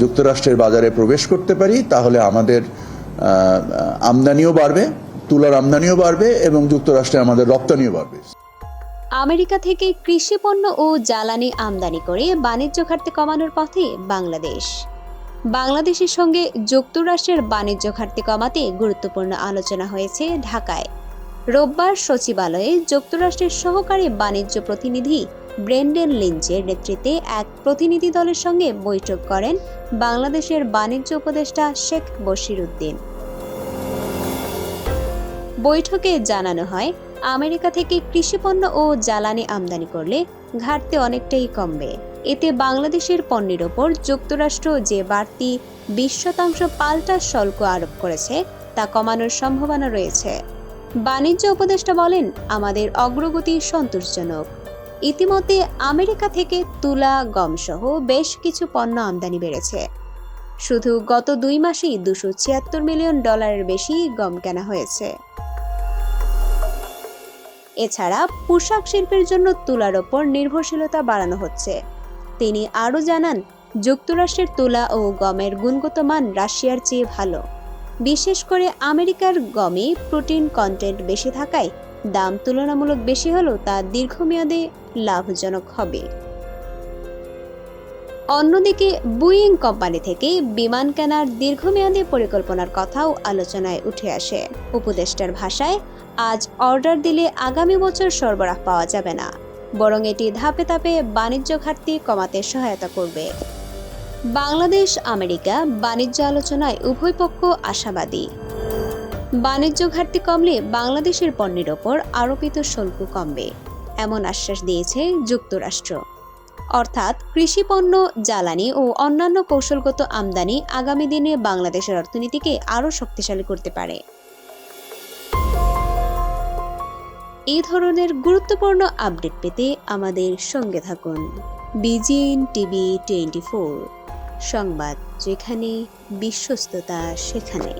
যুক্তরাষ্ট্রের বাজারে প্রবেশ করতে পারি, তাহলে আমাদের আমদানিও বাড়বে, তুলার আমদানিও বাড়বে এবং যুক্তরাষ্ট্রে আমাদের রপ্তানিও বাড়বে। আমেরিকা থেকে কৃষি পণ্য ও জ্বালানি আমদানি করে বাণিজ্য ঘাটতি কমানোর পথে বাংলাদেশ। বাংলাদেশের সঙ্গে যুক্তরাষ্ট্রের বাণিজ্য ঘাটতি কমাতে গুরুত্বপূর্ণ আলোচনা হয়েছে ঢাকায়। রোববার সচিবালয়ে যুক্তরাষ্ট্রের সহকারী বাণিজ্য প্রতিনিধি ব্রেন্ডেন লিঞ্চের নেতৃত্বে এক প্রতিনিধি দলের সঙ্গে বৈঠক করেন বাংলাদেশের বাণিজ্য উপদেষ্টা শেখ বশির উদ্দিন বৈঠকে জানানো হয়, আমেরিকা থেকে কৃষিপণ্য ও জ্বালানি আমদানি করলে ঘাটতি অনেকটাই কমবে। এতে বাংলাদেশের পণ্যের ওপর যুক্তরাষ্ট্র যে বাড়তি বিশ শতাংশ পাল্টা শুল্ক আরোপ করেছে, তা কমানোর সম্ভাবনা রয়েছে। বাণিজ্য উপদেষ্টা বলেন, আমাদের অগ্রগতি সন্তোষজনক। ইতিমধ্যে আমেরিকা থেকে তুলা গম সহ বেশ কিছু পণ্য আমদানি বেড়েছে। শুধু গত দুই মাসেই দুশো ছিয়াত্তর মিলিয়ন ডলারের বেশি গম কেনা হয়েছে। এছাড়া পোশাক শিল্পের জন্য তুলার ওপর নির্ভরশীলতা বাড়ানো হচ্ছে। তিনি আরও জানান, যুক্তরাষ্ট্রের তুলা ও গমের গুণগত মান রাশিয়ার চেয়ে ভালো। বিশেষ করে আমেরিকার গমে প্রোটিন কন্টেন্ট বেশি থাকায় দাম তুলনামূলক বেশি হলেও তা দীর্ঘমেয়াদে লাভজনক হবে। অন্যদিকে বুইং কোম্পানি থেকে বিমান কেনার দীর্ঘমেয়াদী পরিকল্পনার কথাও আলোচনায় উঠে আসে। উপদেষ্টার ভাষায়, আজ অর্ডার দিলে আগামী বছর সরবরাহ পাওয়া যাবে না, বরং এটি ধাপে ধাপে বাণিজ্য ঘাটতি কমাতে সহায়তা করবে। বাংলাদেশ, আমেরিকা বাণিজ্য আলোচনায় উভয় পক্ষ আশাবাদী। বাণিজ্য ঘাটতি কমলে বাংলাদেশের পণ্যের ওপর আরোপিত শুল্ক কমবে, এমন আশ্বাস দিয়েছে যুক্তরাষ্ট্র। অর্থাৎ কৃষিপণ্য জ্বালানি ও অন্যান্য কৌশলগত আমদানি আগামী দিনে বাংলাদেশের অর্থনীতিকে আরও শক্তিশালী করতে পারে। এই ধরনের গুরুত্বপূর্ণ আপডেট পেতে আমাদের সঙ্গে থাকুন। বিজিএন টিভি টোয়েন্টি সংবাদ যেখানে, বিশ্বস্ততা সেখানে।